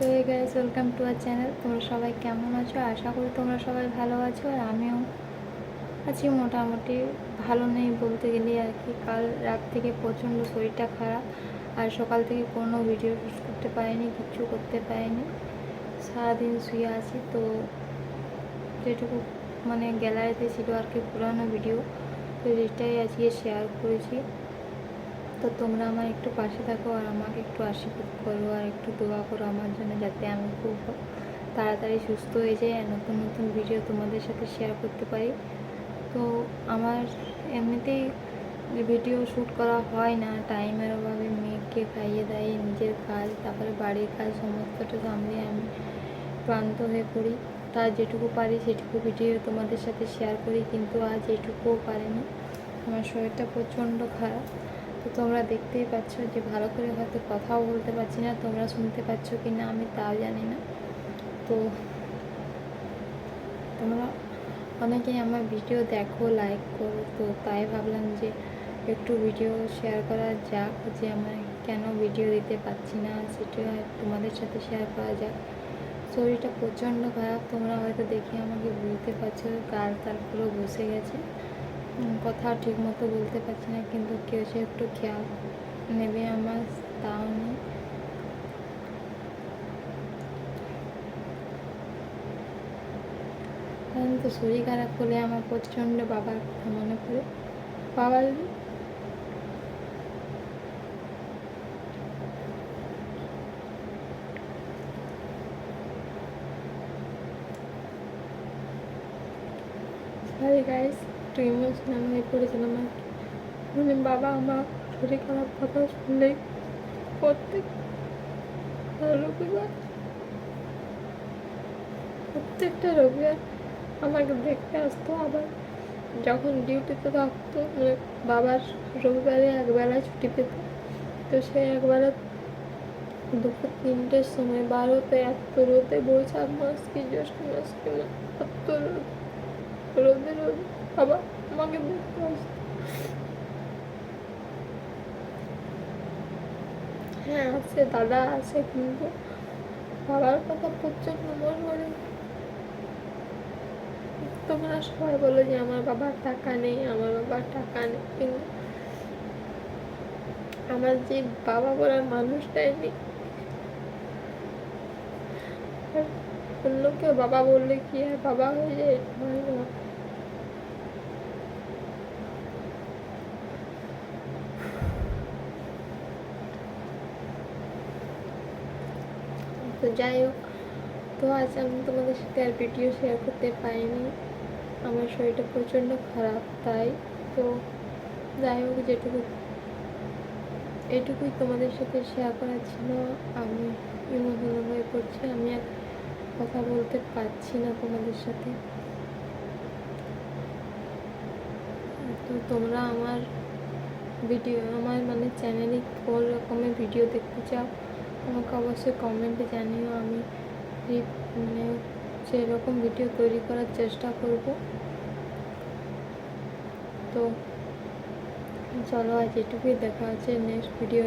তো এই guys welcome to our channel তোমরা সবাই কেমন আছো? আশা করি তোমরা সবাই ভালো আছো, আর আমিও আছি মোটামুটি। ভালো নেই বলতে গেলে আর কি, কাল রাত থেকে প্রচণ্ড শরীরটা খারাপ, আর সকাল থেকে কোনো ভিডিও শুট করতে পারিনি, কিচ্ছু করতে পারিনি। সারাদিন শুয়ে আছি, তো যেটুকু মানে গ্যালারিতে ছিল আর কি পুরানো ভিডিও তো যেটাই আজকে শেয়ার করেছি। তো তোমরা আমার একটু পাশে থাকো আর আমাকে একটু আশীর্বাদ করো আর একটু দোয়া করো আমার জন্য যাতে আমি খুব তাড়াতাড়ি সুস্থ হয়ে যাই আর নতুন নতুন ভিডিও তোমাদের সাথে শেয়ার করতে পারি। তো আমার এমনিতেই ভিডিও শ্যুট করা হয় না। টাইমের অভাবে মেয়েকে খাইয়ে দাইয়ে নিজের কাজ, তারপরে বাড়ির কাজ সমস্তটা সামলে আমি ক্লান্ত হয়ে পড়ি। তার যেটুকু পারি সেটুকু ভিডিও তোমাদের সাথে শেয়ার করি, কিন্তু আজ এটুকুও পারিনি। আমার শরীরটা প্রচণ্ড খারাপ। তো তোমরা দেখতেই পাচ্ছ যে ভালো করে হয়তো কথাও বলতে পারছি না, তোমরা শুনতে পাচ্ছ কি না আমি তাও জানি না। তো তোমরা অনেকেই আমার ভিডিও দেখো লাইক করো, তো তাই ভাবলাম যে একটু ভিডিও শেয়ার করা যাক, যে আমার কেন ভিডিও দিতে পারছি না, সেটা তোমাদের সাথে শেয়ার করা যাক। শরীরটা প্রচণ্ড খারাপ, তোমরা হয়তো দেখে আমাকে বুঝতে পারছ, গাল তাল পুরো বসে গেছে। কথা ঠিক মতো বলতে পারছি না, কিন্তু কেউ সে একটু খেয়াল নেবে আমার, তাও নেই। তো শরীর খারাপ হলে আমার প্রচণ্ড বাবার কথা মনে পড়ে। বাবার সরি গাইস একটু ইমোশনাল হয়ে পড়েছিলাম আর মানে বাবা আমার শরীর খারাপ, কথা শুনলেই প্রত্যেক রবিবার, প্রত্যেকটা রবিবার আমাকে দেখতে আসতো। আবার যখন ডিউটিতে থাকতো মানে বাবার রবিবারে একবেলা ছুটি পেত। তো সে একবেলা দুপুর তিনটের সময় বারোতে, এত রোদে বৈশাখ মাস কি জ্যৈষ্ঠ মাস কি না এত রোদ রোদে। আবার আমাকে হ্যাঁ আছে, দাদা আছে, কিন্তু বাবার কথা প্রচণ্ড পড়ে তোমরা সবাই বলো যে আমার বাবার টাকা নেই, আমার বাবার টাকা নেই, কিন্তু আমার যে বাবা বলার মানুষটাই নেই। অন্য কেউ বাবা বললে কি আর বাবা হয়ে যায়? তো যাই হোক, তো আজ আমি তোমাদের সাথে আর ভিডিও শেয়ার করতে পারিনি। আমার শরীরটা প্রচণ্ড খারাপ, তাই তো যাই হোক, যেটুকু, এটুকুই তোমাদের সাথে শেয়ার করার ছিল। আমি ইমোশনাল হয়ে পড়ছি, আমি আর কথা বলতে পারছি না তোমাদের সাথে। তো তোমরা আমার ভিডিও আমার মানে চ্যানেলে কোন রকমের ভিডিও দেখতে চাও? আমাকে অবশ্যই কমেন্টে জানিও। আমি মানে সেরকম ভিডিও তৈরি করার চেষ্টা করব। তো চলো আজ এটুকুই। দেখা আছে নেক্সট ভিডিও